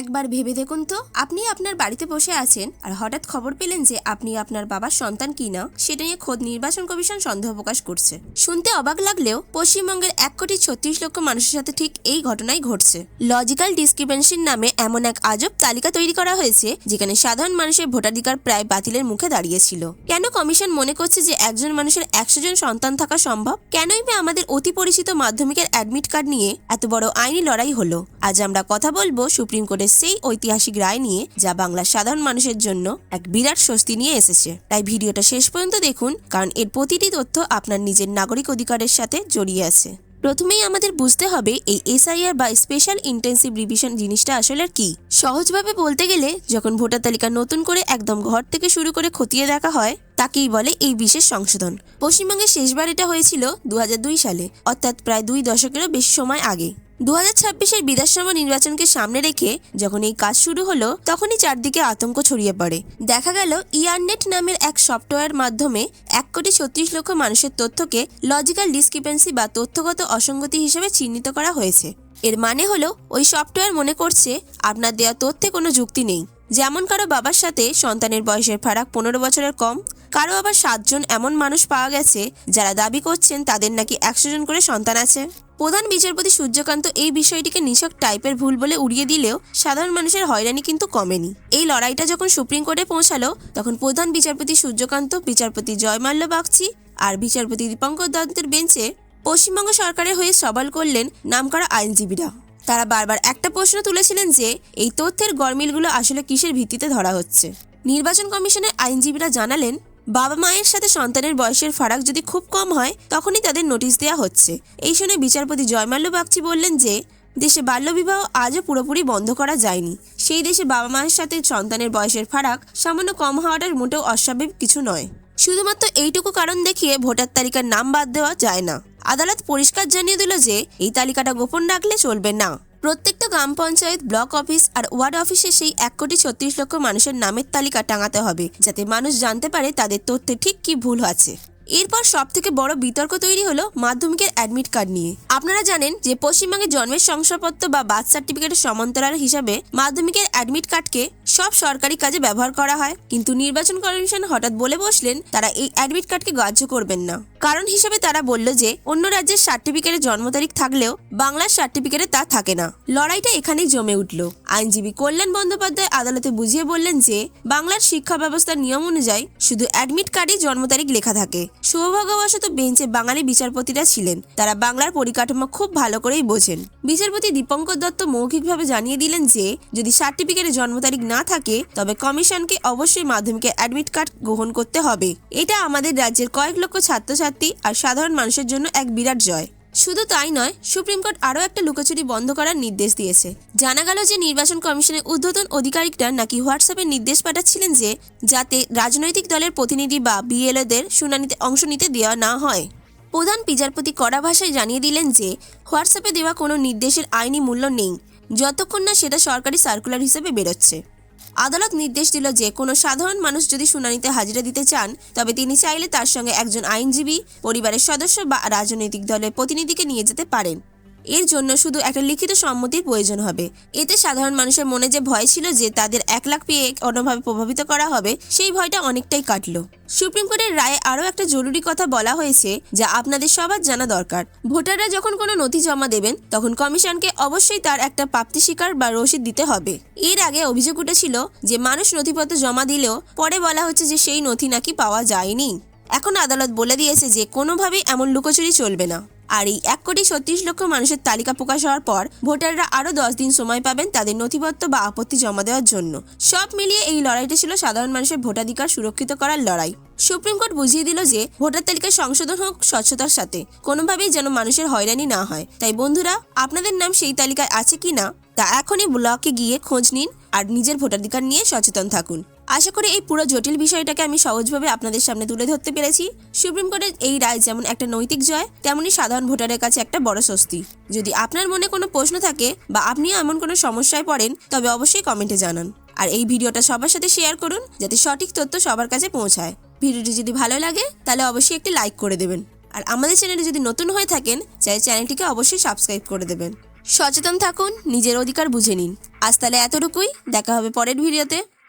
একবার ভেবে দেখুন তো। আপনি আপনার বাড়িতে বসে আছেন আর হঠাৎ খবর পেলেন যে আপনি আপনার বাবার সন্তান কিনা সেটা নিয়ে খোদ নির্বাচন কমিশন সন্দেহ প্রকাশ করছে। শুনতে অবাক লাগলেও পশ্চিমবঙ্গের এক কোটি ছত্রিশ লক্ষ মানুষের সাথে ঠিক এই ঘটনাই ঘটছে। লজিক্যাল ডিসক্রিপেন্সির নামে এমন এক আজব তালিকা তৈরি করা হয়েছে, যেখানে সাধারণ মানুষের ভোটাধিকার প্রায় বাতিলের মুখে দাঁড়িয়েছিল। কেন কমিশন মনে করছে যে একজন মানুষের একশো জন সন্তান থাকা সম্ভব? কেনই বা আমাদের অতি পরিচিত মাধ্যমিকের অ্যাডমিট কার্ড নিয়ে এত বড় আইনি লড়াই হলো? আজ আমরা কথা বলব সুপ্রিম কোর্টের সেই ঐতিহাসিক রায় নিয়ে যা বাংলার সাধারণ মানুষের জন্য এক বিরাট স্বস্তি নিয়ে এসেছে। তাই ভিডিওটা শেষ পর্যন্ত দেখুন, কারণ এর প্রতিটি তথ্য আপনার নিজের নাগরিক অধিকারের সাথে জড়িয়ে আছে। প্রথমেই আমাদের বুঝতে হবে এই এসআইআর বা স্পেশাল ইন্টেন্সিভ রিভিশন জিনিসটা আসলে কি। সহজভাবে বলতে গেলে, যখন ভোটার তালিকা নতুন করে একদম ঘর থেকে শুরু করে খতিয়ে দেখা হয়, তাকেই বলে এই বিশেষ সংশোধন। পশ্চিমবঙ্গে শেষবার এটা হয়েছিল দু হাজার দুই সালে, অর্থাৎ প্রায় দুই দশকেরও বেশি সময় আগে। দু হাজার ছাব্বিশের বিধানসভা নির্বাচনকে সামনে রেখে যখন এই কাজ শুরু হলো, তখনই চারদিকে আতঙ্ক ছড়িয়ে পড়ে। দেখা গেল, ইয়ারনেট নামের এক সফটওয়্যার মাধ্যমে এক কোটি ছত্রিশ লক্ষ মানুষের তথ্যকে লজিক্যাল ডিসক্রিপেন্সি বা তথ্যগত অসঙ্গতি হিসেবে চিহ্নিত করা হয়েছে। এর মানে হলো, ওই সফটওয়্যার মনে করছে আপনার দেওয়া তথ্যে কোনো যুক্তি নেই। যেমন কারও বাবার সাথে সন্তানের বয়সের ফারাক পনেরো বছরের কম, কারও আবার সাতজন এমন মানুষ পাওয়া গেছে যারা দাবি করছেন তাদের নাকি একশো জন করে সন্তান আছে। প্রধান বিচারপতি সূর্যকান্ত এই বিষয়টিকে নিছক টাইপের ভুল বলে উড়িয়ে দিলেও সাধারণ মানুষের হয়রানি কিন্তু কমেনি। এই লড়াইটা যখন সুপ্রিম কোর্টে পৌঁছালো, তখন প্রধান বিচারপতি সূর্যকান্ত, বিচারপতি জয়মাল্য বাগচি আর বিচারপতি দীপঙ্কর দত্তের বেঞ্চে পশ্চিমবঙ্গ সরকারের হয়ে সবাল করলেন নামকরা আইনজীবীরা। তারা বারবার একটা প্রশ্ন তুলেছিলেন যে, এই তথ্যের গরমিলগুলো আসলে কিসের ভিত্তিতে ধরা হচ্ছে? নির্বাচন কমিশনের আইনজীবীরা জানালেন, বাবা মায়ের সাথে সন্তানের বয়সের ফারাক যদি খুব কম হয়, তখনই তাদের নোটিশ দেওয়া হচ্ছে। এই শুনে বিচারপতি জয়মাল্য বাগচি বললেন যে, দেশে বাল্যবিবাহ আজও পুরোপুরি বন্ধ করা যায়নি। সেই দেশে বাবা মায়ের সাথে সন্তানের বয়সের ফারাক সামান্য কম হওয়াটার মোটেও অস্বাভাবিক কিছু নয়। শুধুমাত্র এইটুকু কারণ দেখিয়ে ভোটার তালিকার নাম বাদ দেওয়া যায় না। আদালত পরিষ্কার জানিয়ে দিল যে, এই তালিকাটা গোপন রাখলে চলবে না। প্রত্যেকটা গ্রাম পঞ্চায়েত, ব্লক অফিস আর ওয়ার্ড অফিসে সেই এক কোটি ছত্রিশ লক্ষ মানুষের নামের তালিকা টাঙাতে হবে, যাতে মানুষ জানতে পারে তাদের তথ্যে ঠিক কি ভুল আছে। এরপর সব থেকে বড় বিতর্ক তৈরি হলো মাধ্যমিকের অ্যাডমিট কার্ড নিয়ে। আপনারা জানেন যে পশ্চিমবঙ্গে জন্মের শংসাপত্র বা বার্থ সার্টিফিকেটের সমান্তরাল হিসাবে মাধ্যমিকের অ্যাডমিট কার্ডকে সব সরকারি কাজে ব্যবহার করা হয়। কিন্তু নির্বাচন কমিশন হঠাৎ বলে বসলেন, তারা এই অ্যাডমিট কার্ডকে গ্রাহ্য করবেন না। কারণ হিসেবে তারা বলল যে, অন্য রাজ্যের সার্টিফিকেটে জন্ম তারিখ থাকলেও বাংলার সার্টিফিকেটে তা থাকে না। লড়াইটা এখানেই জমে উঠল। আইনজীবী কল্যাণ বন্দ্যোপাধ্যায় আদালতে বুঝিয়ে বললেন যে, বাংলার শিক্ষা ব্যবস্থার নিয়ম অনুযায়ী শুধু অ্যাডমিট কার্ডে জন্ম তারিখ লেখা থাকে। সৌভাগ্যবশত বেঞ্চে বাঙালি বিচারপতিরা ছিলেন। তারা বাংলার পরিকাঠামো খুব ভালো করেই বোঝেন। বিচারপতি দীপঙ্কর দত্ত মৌখিকভাবে জানিয়ে দিলেন যে, যদি সার্টিফিকেটে জন্ম তারিখ না থাকে, তবে কমিশনকে অবশ্যই মাধ্যমিকের অ্যাডমিট কার্ড গ্রহণ করতে হবে। এটা আমাদের রাজ্যের কয়েক লক্ষ ছাত্রছাত্রী আর সাধারণ মানুষের জন্য এক বিরাট জয়। শুধু তাই নয়, সুপ্রিম কোর্ট আরও একটা লুকোচুরি বন্ধ করার নির্দেশ দিয়েছে। জানা গেল যে নির্বাচন কমিশনের ঊর্ধ্বতন আধিকারিকরা নাকি হোয়াটসঅ্যাপে নির্দেশ পাঠাচ্ছিলেন যে যাতে রাজনৈতিক দলের প্রতিনিধি বা বিএলওদের শুনানিতে অংশ নিতে দেওয়া না হয়। প্রধান বিচারপতি কড়া ভাষায় জানিয়ে দিলেন যে হোয়াটসঅ্যাপে দেওয়া কোনো নির্দেশের আইনি মূল্য নেই, যতক্ষণ না সেটা সরকারি সার্কুলার হিসেবে বেরোচ্ছে। আদালত নির্দেশ দিল যে কোনো সাধারণ মানুষ যদি শুনানিতে হাজিরা দিতে চান, তবে তিনি চাইলে তার সঙ্গে একজন আইনজীবী, পরিবারের সদস্য বা রাজনৈতিক দলের প্রতিনিধিকে নিয়ে যেতে পারেন। এর জন্য শুধু একটা লিখিত সম্মতির প্রয়োজন হবে। এতে সাধারণ মানুষের মনে যে ভয় ছিল যে তাদের এক লাখ পেয়ে অন্যভাবে প্রভাবিত করা হবে, সেই ভয়টা অনেকটাই কাটলো। সুপ্রিম কোর্টের রায়ে আরও একটা জরুরি কথা বলা হয়েছে, যা আপনাদের সবার জানা দরকার। ভোটাররা যখন কোনো নথি জমা দেবেন, তখন কমিশনকে অবশ্যই তার একটা প্রাপ্তি স্বীকার বা রসিদ দিতে হবে। এর আগে অভিযোগ উঠেছিল যে মানুষ নথিপত্র জমা দিলেও পরে বলা হচ্ছে যে সেই নথি নাকি পাওয়া যায়নি। এখন আদালত বলে দিয়েছে যে কোনোভাবেই এমন লুকোচুরি চলবে না। আর এই এক কোটি ছত্রিশ লক্ষ মানুষের তালিকা প্রকাশ হওয়ার পর ভোটাররা আরও দশ দিন সময় পাবেন তাদের নথিপত্র বা আপত্তি জমা দেওয়ার জন্য। সব মিলিয়ে এই লড়াইটা ছিল সাধারণ মানুষের ভোটাধিকার সুরক্ষিত করার লড়াই। সুপ্রিম কোর্ট বুঝিয়ে দিল যে ভোটার তালিকায় সংশোধন হোক স্বচ্ছতার সাথে। কোনোভাবেই যেন মানুষের হয়রানি না হয়। তাই বন্ধুরা, আপনাদের নাম সেই তালিকায় আছে কি না তা এখনই ব্লকে গিয়ে খোঁজ নিন আর নিজের ভোটাধিকার নিয়ে সচেতন থাকুন। আশা করি এই পুরো জটিল বিষয়টাকে আমি সহজভাবে আপনাদের সামনে তুলে ধরতে পেরেছি। সুপ্রিম কোর্টের এই রায় যেমন একটা নৈতিক জয় তেমনই সাধারণ ভোটারের কাছে একটা বড় স্বস্তি। যদি আপনার মনে কোনো প্রশ্ন থাকে বা আপনিও এমন কোনো সমস্যায় পড়েন, তবে অবশ্যই কমেন্টে জানান। আর এই ভিডিওটা সবার সাথে শেয়ার করুন, যাতে সঠিক তথ্য সবার কাছে পৌঁছায়। ভিডিওটি যদি ভালো লাগে, তাহলে অবশ্যই একটি লাইক করে দেবেন। আর আমাদের চ্যানেলে যদি নতুন হয়ে থাকেন, চাই চ্যানেলটিকে অবশ্যই সাবস্ক্রাইব করে দেবেন। সচেতন থাকুন, নিজের অধিকার বুঝে নিন। আজ তাহলে এতটুকুই, দেখা হবে পরের ভিডিওতে।